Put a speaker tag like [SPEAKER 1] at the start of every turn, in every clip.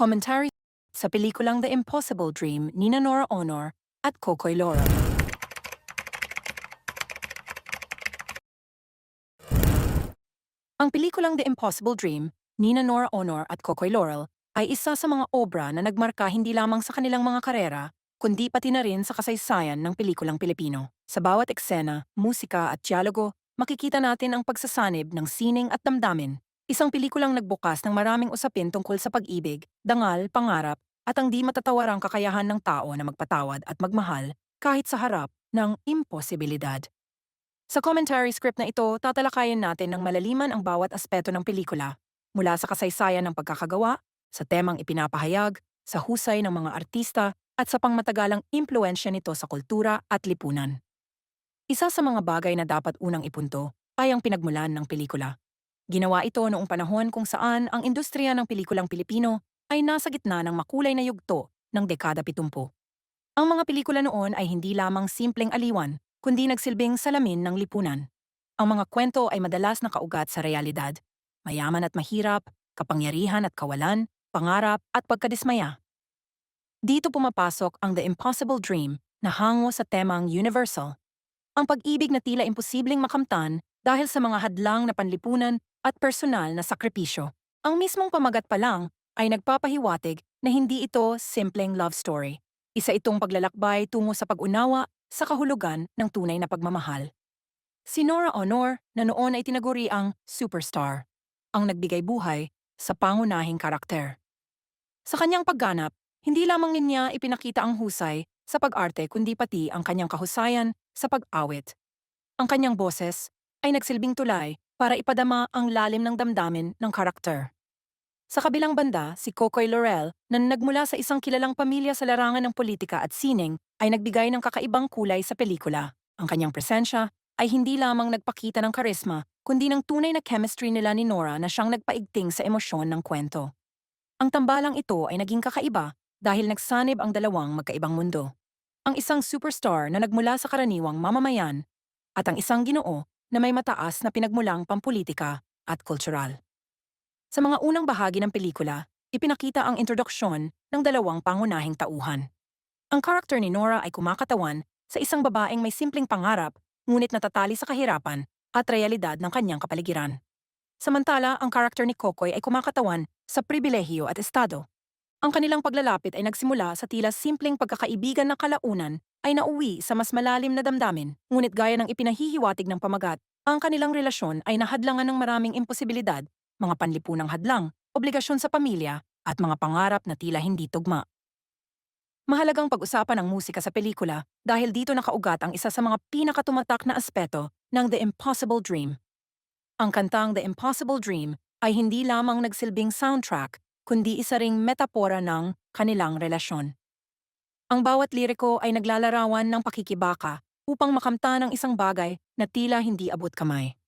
[SPEAKER 1] Commentary sa pelikulang The Impossible Dream ni Nora Honor at Kokoy Laura. Ang pelikulang The Impossible Dream ni Nora Honor at Kokoy Laurel ay isa sa mga obra na nagmarka hindi lamang sa kanilang mga karera, kundi pati na rin sa kasaysayan ng pelikulang Pilipino. Sa bawat eksena, musika at dialogo, makikita natin ang pagsasanib ng sining at damdamin. Isang pelikulang nagbukas ng maraming usapin tungkol sa pag-ibig, dangal, pangarap, at ang di matatawarang kakayahan ng tao na magpatawad at magmahal kahit sa harap ng imposibilidad. Sa commentary script na ito, tatalakayin natin ng malaliman ang bawat aspeto ng pelikula, mula sa kasaysayan ng pagkakagawa, sa temang ipinapahayag, sa husay ng mga artista, at sa pangmatagalang impluensya nito sa kultura at lipunan. Isa sa mga bagay na dapat unang ipunto ay ang pinagmulan ng pelikula. Ginawa ito noong panahon kung saan ang industriya ng pelikulang Pilipino ay nasa gitna ng makulay na yugto ng dekada 70. Ang mga pelikula noon ay hindi lamang simpleng aliwan, kundi nagsilbing salamin ng lipunan. Ang mga kwento ay madalas nakaugat sa realidad. Mayaman at mahirap, kapangyarihan at kawalan, pangarap at pagkadismaya. Dito pumapasok ang The Impossible Dream na hango sa temang universal. Ang pag-ibig na tila imposibleng makamtan dahil sa mga hadlang na panlipunan at personal na sakripisyo. Ang mismong pamagat pa lang ay nagpapahiwatig na hindi ito simpleng love story. Isa itong paglalakbay tungo sa pag-unawa sa kahulugan ng tunay na pagmamahal. Si Nora Honor na noon ay tinaguri ang superstar, ang nagbigay buhay sa pangunahing karakter. Sa kanyang pagganap, hindi lamang niya ipinakita ang husay sa pag-arte kundi pati ang kanyang kahusayan sa pag-awit. Ang kanyang boses ay nagsilbing tulay para ipadama ang lalim ng damdamin ng karakter. Sa kabilang banda, si Kokoy Laurel na nagmula sa isang kilalang pamilya sa larangan ng politika at sining ay nagbigay ng kakaibang kulay sa pelikula. Ang kanyang presensya ay hindi lamang nagpakita ng karisma, kundi ng tunay na chemistry nila ni Nora na siyang nagpaigting sa emosyon ng kwento. Ang tambalang ito ay naging kakaiba dahil nagsanib ang dalawang magkaibang mundo. Ang isang superstar na nagmula sa karaniwang mamamayan at ang isang ginoo na may mataas na pinagmulang pampolitika at kultural. Sa mga unang bahagi ng pelikula, ipinakita ang introduksyon ng dalawang pangunahing tauhan. Ang karakter ni Nora ay kumakatawan sa isang babaeng may simpleng pangarap ngunit natatali sa kahirapan at realidad ng kanyang kapaligiran. Samantala, ang karakter ni Kokoy ay kumakatawan sa pribilehiyo at estado. Ang kanilang paglalapit ay nagsimula sa tila simpleng pagkakaibigan na kalaunan ay nauwi sa mas malalim na damdamin, ngunit gaya ng ipinahihiwatig ng pamagat, ang kanilang relasyon ay nahadlangan ng maraming imposibilidad, mga panlipunang hadlang, obligasyon sa pamilya, at mga pangarap na tila hindi tugma. Mahalagang pag-usapan ang musika sa pelikula dahil dito nakaugat ang isa sa mga pinakatumatak na aspeto ng The Impossible Dream. Ang kantang The Impossible Dream ay hindi lamang nagsilbing soundtrack, kundi isa ring metapora ng kanilang relasyon. Ang bawat liriko ay naglalarawan ng pakikibaka upang makamta ng isang bagay na tila hindi abot kamay.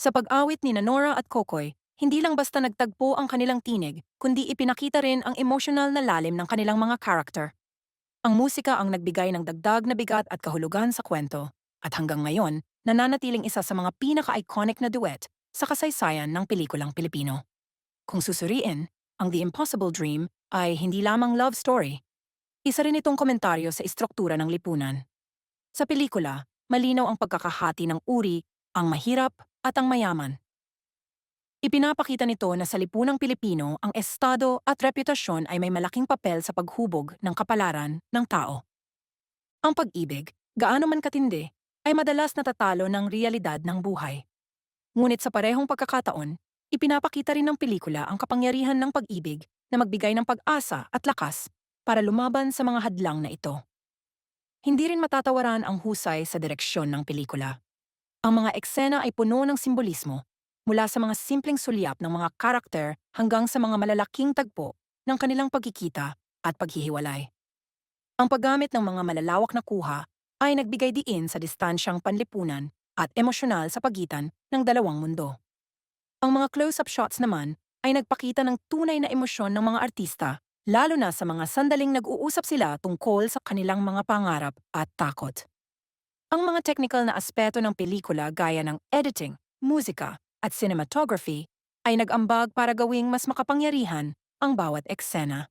[SPEAKER 1] Sa pag-awit ni Nora at Kokoy, hindi lang basta nagtagpo ang kanilang tinig, kundi ipinakita rin ang emotional na lalim ng kanilang mga character. Ang musika ang nagbigay ng dagdag na bigat at kahulugan sa kwento, at hanggang ngayon, nananatiling isa sa mga pinaka-iconic na duet sa kasaysayan ng pelikulang Pilipino. Kung susuriin, ang The Impossible Dream ay hindi lamang love story. Isa rin itong komentaryo sa istruktura ng lipunan. Sa pelikula, malinaw ang pagkakahati ng uri, ang mahirap at ang mayaman. Ipinapakita nito na sa lipunang Pilipino ang estado at reputasyon ay may malaking papel sa paghubog ng kapalaran ng tao. Ang pag-ibig, gaano man katindi, ay madalas natatalo ng realidad ng buhay. Ngunit sa parehong pagkakataon, ipinapakita rin ng pelikula ang kapangyarihan ng pag-ibig na magbigay ng pag-asa at lakas para lumaban sa mga hadlang na ito. Hindi rin matatawaran ang husay sa direksyon ng pelikula. Ang mga eksena ay puno ng simbolismo mula sa mga simpleng sulyap ng mga karakter hanggang sa mga malalaking tagpo ng kanilang pagkikita at paghihiwalay. Ang paggamit ng mga malalawak na kuha ay nagbigay diin sa distansyang panlipunan at emosyonal sa pagitan ng dalawang mundo. Ang mga close-up shots naman ay nagpakita ng tunay na emosyon ng mga artista, lalo na sa mga sandaling nag-uusap sila tungkol sa kanilang mga pangarap at takot. Ang mga technical na aspeto ng pelikula gaya ng editing, musika, at cinematography ay nag-ambag para gawing mas makapangyarihan ang bawat eksena.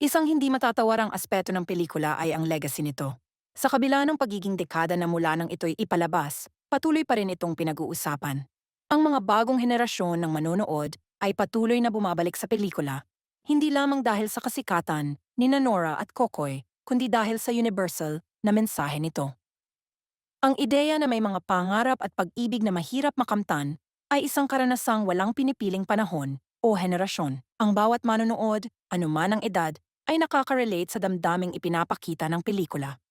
[SPEAKER 1] Isang hindi matatawarang aspeto ng pelikula ay ang legacy nito. Sa kabila ng pagiging dekada na mula nang ito'y ipalabas, patuloy pa rin itong pinag-uusapan. Ang mga bagong henerasyon ng manonood ay patuloy na bumabalik sa pelikula, hindi lamang dahil sa kasikatan ni Nora at Kokoy, kundi dahil sa universal na mensahe nito. Ang ideya na may mga pangarap at pag-ibig na mahirap makamtan ay isang karanasang walang pinipiling panahon o henerasyon. Ang bawat manonood, anuman ang edad, ay nakaka-relate sa damdaming ipinapakita ng pelikula.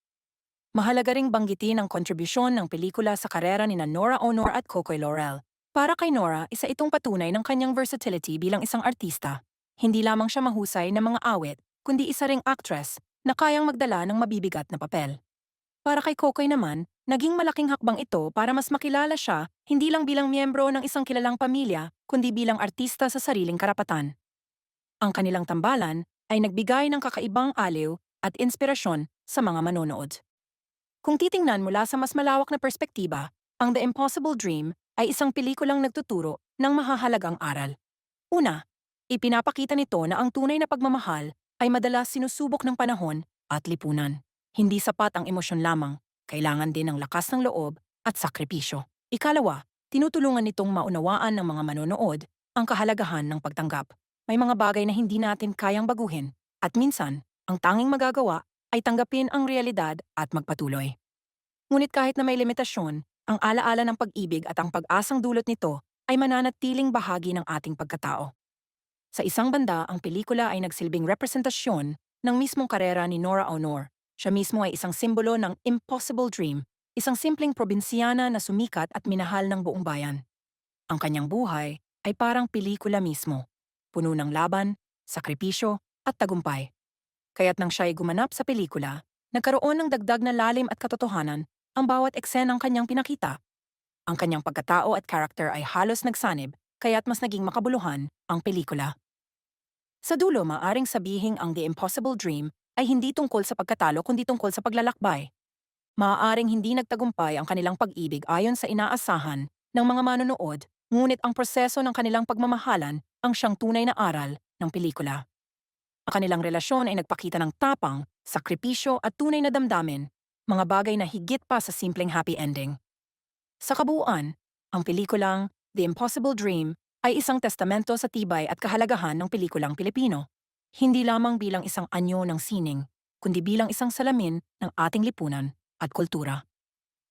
[SPEAKER 1] Mahalaga ring banggitin ang kontribusyon ng pelikula sa karera ni Nora Honor at Kokoy Laurel. Para kay Nora, isa itong patunay ng kanyang versatility bilang isang artista. Hindi lamang siya mahusay na mga awit, kundi isa ring actress na kayang magdala ng mabibigat na papel. Para kay Kokoy naman, naging malaking hakbang ito para mas makilala siya hindi lang bilang miyembro ng isang kilalang pamilya, kundi bilang artista sa sariling karapatan. Ang kanilang tambalan ay nagbigay ng kakaibang aliw at inspirasyon sa mga manonood. Kung titingnan mula sa mas malawak na perspektiba, ang The Impossible Dream ay isang pelikulang nagtuturo ng mahahalagang aral. Una, ipinapakita nito na ang tunay na pagmamahal ay madalas sinusubok ng panahon at lipunan. Hindi sapat ang emosyon lamang, kailangan din ng lakas ng loob at sakripisyo. Ikalawa, tinutulungan nitong maunawaan ng mga manonood ang kahalagahan ng pagtanggap. May mga bagay na hindi natin kayang baguhin at minsan, ang tanging magagawa ay tanggapin ang realidad at magpatuloy. Ngunit kahit na may limitasyon, ang alaala ng pag-ibig at ang pag-asang dulot nito ay mananatiling bahagi ng ating pagkatao. Sa isang banda, ang pelikula ay nagsilbing representasyon ng mismong karera ni Nora Honor. Siya mismo ay isang simbolo ng impossible dream, isang simpleng probinsyana na sumikat at minahal ng buong bayan. Ang kanyang buhay ay parang pelikula mismo, puno ng laban, sakripisyo at tagumpay. Kaya't nang siya ay gumanap sa pelikula, nagkaroon ng dagdag na lalim at katotohanan ang bawat eksenang kanyang pinakita. Ang kanyang pagkatao at karakter ay halos nagsanib, kaya't mas naging makabuluhan ang pelikula. Sa dulo, maaring sabihing ang The Impossible Dream ay hindi tungkol sa pagkatalo kundi tungkol sa paglalakbay. Maaaring hindi nagtagumpay ang kanilang pag-ibig ayon sa inaasahan ng mga manonood, ngunit ang proseso ng kanilang pagmamahalan ang siyang tunay na aral ng pelikula. Ang kanilang relasyon ay nagpakita ng tapang, sakripisyo at tunay na damdamin, mga bagay na higit pa sa simpleng happy ending. Sa kabuuan, ang pelikulang The Impossible Dream ay isang testamento sa tibay at kahalagahan ng pelikulang Pilipino. Hindi lamang bilang isang anyo ng sining, kundi bilang isang salamin ng ating lipunan at kultura.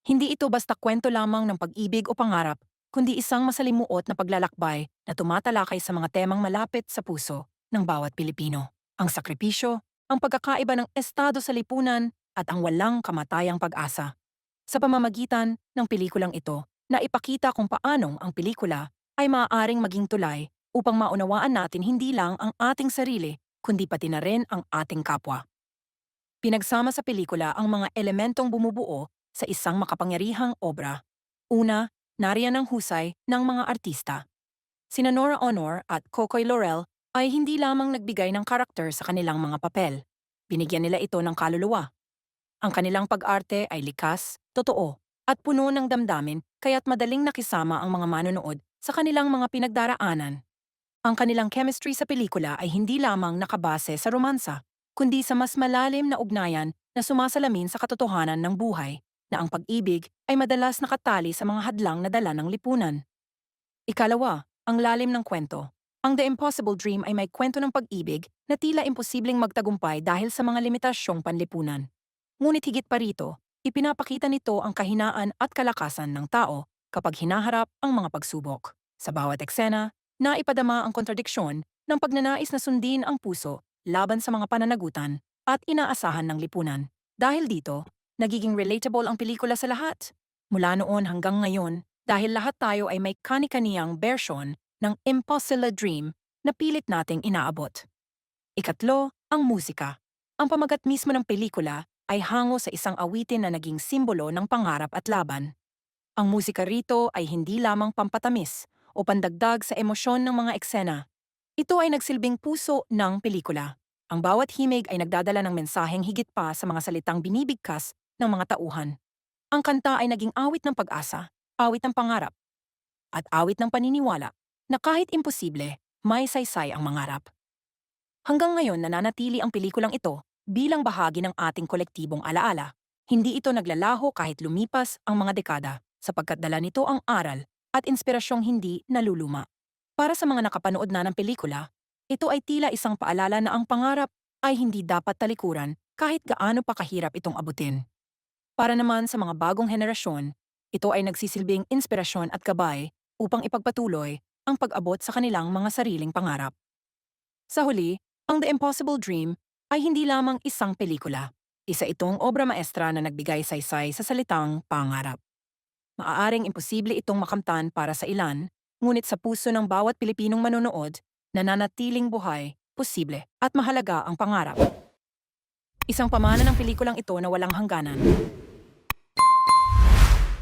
[SPEAKER 1] Hindi ito basta kwento lamang ng pag-ibig o pangarap, kundi isang masalimuot na paglalakbay na tumatalakay sa mga temang malapit sa puso ng bawat Pilipino. Ang sakripisyo, ang pagkakaiba ng estado sa lipunan, at ang walang kamatayang pag-asa. Sa pamamagitan ng pelikulang ito, na ipakita kung paanong ang pelikula ay maaaring maging tulay upang maunawaan natin hindi lang ang ating sarili, kundi pati na rin ang ating kapwa. Pinagsama sa pelikula ang mga elementong bumubuo sa isang makapangyarihang obra. Una, nariyan ang husay ng mga artista. Sina Nora Honor at Kokoy Laurel ay hindi lamang nagbigay ng karakter sa kanilang mga papel. Binigyan nila ito ng kaluluwa. Ang kanilang pag-arte ay likas, totoo, at puno ng damdamin kaya't madaling nakisama ang mga manonood sa kanilang mga pinagdaraanan. Ang kanilang chemistry sa pelikula ay hindi lamang nakabase sa romansa, kundi sa mas malalim na ugnayan na sumasalamin sa katotohanan ng buhay, na ang pag-ibig ay madalas nakatali sa mga hadlang na dala ng lipunan. Ikalawa, ang lalim ng kwento. Ang The Impossible Dream ay may kwento ng pag-ibig na tila imposibleng magtagumpay dahil sa mga limitasyong panlipunan. Ngunit higit pa rito, ipinapakita nito ang kahinaan at kalakasan ng tao kapag hinaharap ang mga pagsubok. Sa bawat eksena, naipadama ang kontradiksyon ng pagnanais na sundin ang puso laban sa mga pananagutan at inaasahan ng lipunan. Dahil dito, nagiging relatable ang pelikula sa lahat. Mula noon hanggang ngayon, dahil lahat tayo ay may kani-kaniyang version ng Impossible Dream na pilit nating inaabot. Ikatlo, ang musika. Ang pamagat mismo ng pelikula ay hango sa isang awitin na naging simbolo ng pangarap at laban. Ang musika rito ay hindi lamang pampatamis o pandagdag sa emosyon ng mga eksena. Ito ay nagsilbing puso ng pelikula. Ang bawat himig ay nagdadala ng mensaheng higit pa sa mga salitang binibigkas ng mga tauhan. Ang kanta ay naging awit ng pag-asa, awit ng pangarap, at awit ng paniniwala na kahit imposible, may saysay ang mangarap. Hanggang ngayon nananatili ang pelikulang ito bilang bahagi ng ating kolektibong alaala. Hindi ito naglalaho kahit lumipas ang mga dekada sapagkat dala nito ang aral at inspirasyong hindi naluluma. Para sa mga nakapanood na ng pelikula, ito ay tila isang paalala na ang pangarap ay hindi dapat talikuran kahit gaano pa kahirap itong abutin. Para naman sa mga bagong henerasyon, ito ay nagsisilbing inspirasyon at gabay upang ipagpatuloy ang pag-abot sa kanilang mga sariling pangarap. Sa huli, ang The Impossible Dream ay hindi lamang isang pelikula. Isa itong obra maestra na nagbigay saysay sa salitang pangarap. Maaaring imposible itong makamtan para sa ilan, ngunit sa puso ng bawat Pilipinong manonood, nananatiling buhay, posible, at mahalaga ang pangarap. Isang pamana ng pelikulang ito na walang hangganan.